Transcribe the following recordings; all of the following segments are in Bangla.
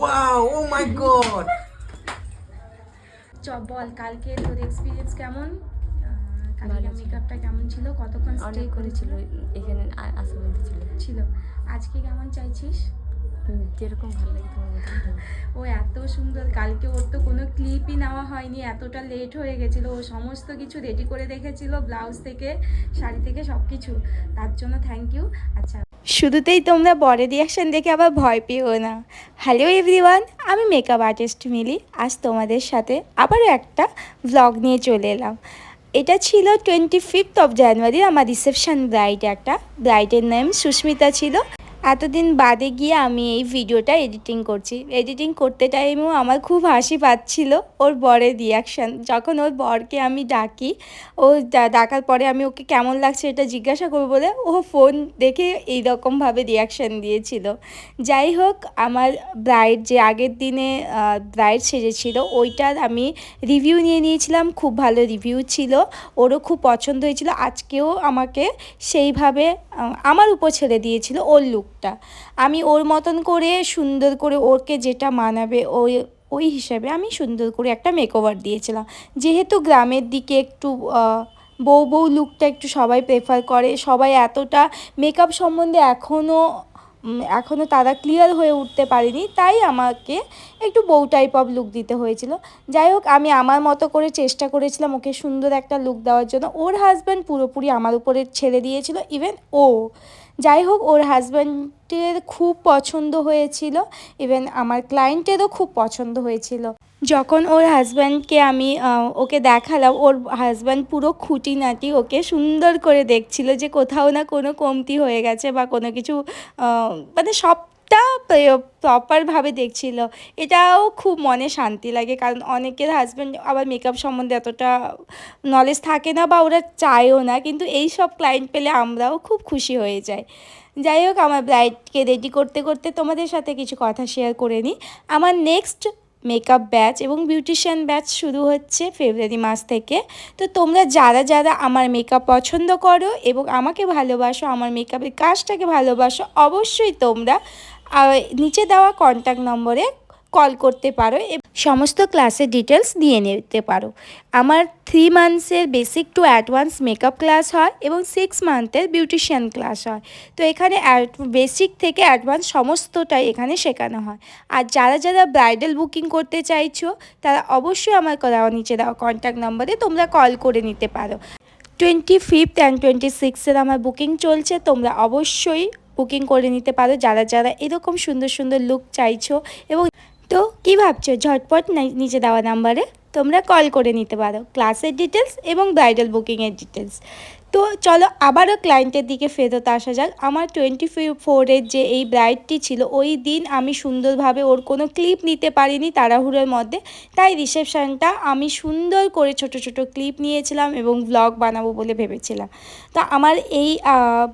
ওয়াও ও মাই গড চ বল কালকে তোর এক্সপিরিয়েন্স কেমন? কালকে মেকআপটা কেমন ছিল? কতক্ষণ স্টে করেছিল? এখানে আসা বলতে ছিল ছিল। আজকে কেমন চাইছিস? যেরকম ভালো লাগে তোমার ও এত সুন্দর। কালকে ওর তো কোনো ক্লিপই নেওয়া হয়নি এতটা লেট হয়ে গেছিল। ও সমস্ত কিছু রেডি করে রেখেছিল ব্লাউজ থেকে শাড়ি থেকে সব কিছু তার জন্য থ্যাংক ইউ আচ্ছা শুরুতেই তোমরা বড় রিয়াকশন দেখে আবার ভয় পেও না। হ্যালো এভরিওয়ান আমি মেকআপ আর্টিস্ট মিলি। আজ তোমাদের সাথে আবারও একটা ব্লগ নিয়ে চলে এলাম। এটা ছিল টোয়েন্টি ফিফথ অফ জানুয়ারি আমার রিসেপশান ব্রাইড একটা। ব্রাইডের নাম সুস্মিতা ছিল। এতদিন বাদে গিয়ে আমি এই ভিডিওটা এডিটিং করছি। এডিটিং করতে টাইমেও আমার খুব হাসি পাচ্ছিল ওর বরের রিয়াকশান যখন ওর বরকে আমি ডাকি, ও ডাকার পরে আমি ওকে কেমন লাগছে এটা জিজ্ঞাসা করব বলে ও ফোন দেখে এইরকমভাবে রিয়াকশান দিয়েছিল। যাই হোক, আমার ব্রাইড যে আগের দিনে ব্রাইড সেজেছিল, ওইটার আমি রিভিউ নিয়ে নিয়েছিলাম, খুব ভালো রিভিউ ছিল, ওরও খুব পছন্দ হয়েছিল। আজকেও আমাকে সেইভাবে আমার উপর ছেড়ে দিয়েছিল ওর লুকটা আমি ওর মতন করে সুন্দর করে ওরকে যেটা মানাবে ওই ওই হিসাবে আমি সুন্দর করে একটা মেকওভার দিয়েছিলাম। যেহেতু গ্রামের দিকে একটু বউ বউ লুকটা একটু সবাই প্রেফার করে, সবাই এতটা মেকআপ সম্বন্ধে এখনও এখনও তারা ক্লিয়ার হয়ে উঠতে পারেনি, তাই আমাকে একটু বউ টাইপ অফ লুক দিতে হয়েছিল। যাই হোক, আমি আমার মতো করে চেষ্টা করেছিলাম ওকে সুন্দর একটা লুক দেওয়ার জন্য। ওর হাজব্যান্ড পুরোপুরি আমার উপরে ছেড়ে দিয়েছিল ইভেন ও। যাই হোক, ওর হাজব্যান্ডের খুব পছন্দ হয়েছিল ইভেন আমার ক্লায়েন্টেরও খুব পছন্দ হয়েছিল। যখন ওর হাজব্যান্ডকে আমি ওকে দেখালাম, ওর হাজব্যান্ড পুরো খুঁটিনাটি ওকে সুন্দর করে দেখছিল যে কোথাও না কোনো কমতি হয়ে গেছে বা কোনো কিছু মানে সবটা প্রপারভাবে দেখছিল। এটাও খুব মনে শান্তি লাগে কারণ অনেকের হাজব্যান্ড আবার মেকআপ সম্বন্ধে এতটা নলেজ থাকে না বা ওরা চায়ও না, কিন্তু এই সব ক্লায়েন্ট পেলে আমরাও খুব খুশি হয়ে যাই। যাই হোক, আমার ব্রাইডকে রেডি করতে করতে তোমাদের সাথে কিছু কথা শেয়ার করে নিই। আমার নেক্সট মেকআপ ব্যাচ এবং বিউটিশিয়ান ব্যাচ শুরু হচ্ছে ফেব্রুয়ারি মাস থেকে। তো তোমরা যারা যারা আমার মেকআপ পছন্দ করো এবং আমাকে ভালোবাসো, আমার মেকআপের কাজটাকে ভালোবাসো, অবশ্যই তোমরা নিচে দেওয়া কন্ট্যাক্ট নম্বরে কল করতে পারো সমস্ত ক্লাসের ডিটেলস দিয়ে নিতে পারো। আমার three মান্থসের basic to advance makeup class হয় এবং সিক্স মান্থের বিউটিশিয়ান ক্লাস হয়। তো এখানে বেসিক থেকে অ্যাডভান্স সমস্তটাই এখানে শেখানো হয়। আর যারা যারা ব্রাইডাল বুকিং করতে চাইছো, তারা অবশ্যই আমার দেওয়া নিচে দেওয়া কন্ট্যাক্ট নম্বরে তোমরা কল করে নিতে পারো। টোয়েন্টি ফিফথ অ্যান্ড টোয়েন্টি সিক্সের আমার বুকিং চলছে, তোমরা অবশ্যই বুকিং করে নিতে পারো। যারা যারা এরকম সুন্দর সুন্দর লুক চাইছো এবং তো কী ভাবছ? ঝটপট নিচে দেওয়া নাম্বারে তোমরা কল করে নিতে পারো। ক্লাসের ডিটেলস এবং ব্রাইডাল বুকিংয়ের ডিটেলস তো চলো আবারও ক্লায়েন্টের দিকে ফেরত আসা যাক। আমার টোয়েন্টি ফোরের যে এই ব্রাইডটি ছিল, ওই দিন আমি সুন্দরভাবে ওর কোনো ক্লিপ নিতে পারিনি তাড়াহুড়োর মধ্যে। তাই রিসেপশনটা আমি সুন্দর করে ছোট ছোট ক্লিপ নিয়েছিলাম এবং ব্লগ বানাবো বলে ভেবেছিলাম। তো আমার এই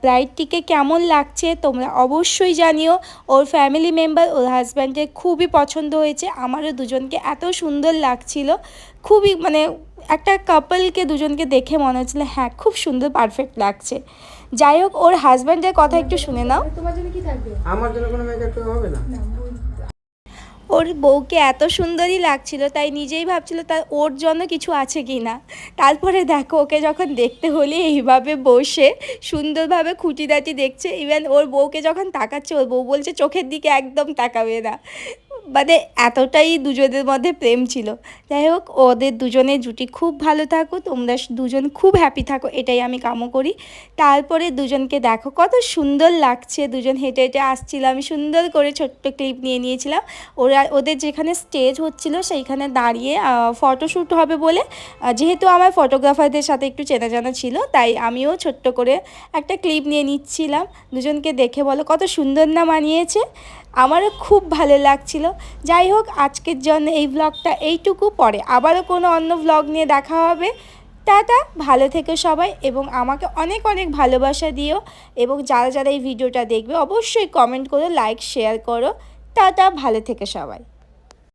ব্রাইডটিকে কেমন লাগছে তোমরা অবশ্যই জানিও। ওর ফ্যামিলি মেম্বার ওর হাজব্যান্ডের খুবই পছন্দ হয়েছে। আমারও দুজনকে এত সুন্দর লাগছিল। খুবই মানে একটা কাপলকে দুজনকে দেখে মনে হচ্ছিল হ্যাঁ খুব সুন্দর পারফেক্ট লাগছে। যাই হোক ওর হাজব্যান্ডের কথা একটু শুনে নাও। তোমার জন্য কি থাকবে? আমার জন্য কোনো মেকআপ হবে না। ওর বউকে এত সুন্দরই লাগছিল তাই নিজেই ভাবছিল তার ওর জন্য কিছু আছে কি না। তারপরে দেখো ওকে যখন দেখতে হলে এইভাবে বসে সুন্দরভাবে খুঁটিদাটি দেখছে। ইভেন ওর বউকে যখন তাকাচ্ছে ওর বউ বলছে চোখের দিকে একদম তাকাবে না। মানে এতটাই দুজনের মধ্যে প্রেম ছিল। যাই হোক, ওদের দুজনের জুটি খুব ভালো থাকো তোমরা দুজন খুব হ্যাপি থাকো, এটাই আমি কামও করি। তারপরে দুজনকে দেখো, কত সুন্দর লাগছে, দুজন হেঁটে হেঁটে আসছিল আমি সুন্দর করে ছোট্ট ক্লিপ নিয়ে নিয়েছিলাম। ওরা, ওদের যেখানে স্টেজ হচ্ছিল, সেইখানে দাঁড়িয়ে ফটোশ্যুট হবে বলে যেহেতু আমার ফটোগ্রাফারদের সাথে একটু চেনা জানা ছিল, তাই আমিও ছোট্ট করে একটা ক্লিপ নিয়ে নিচ্ছিলাম। দুজনকে দেখে বলো, কত সুন্দর না মানিয়েছে। আমারও খুব ভালো লাগছিল। যাই হোক, আজকের জন্য এই ব্লগটা এইটুকু। পরে আবারও কোনো অন্য ব্লগ নিয়ে দেখা হবে। টাটা, ভালো থেকে সবাই এবং আমাকে অনেক অনেক ভালোবাসা দিও এবং যারা যারা এই ভিডিওটা দেখবে অবশ্যই কমেন্ট করো লাইক শেয়ার করো। টাটা, ভালো থেকে সবাই।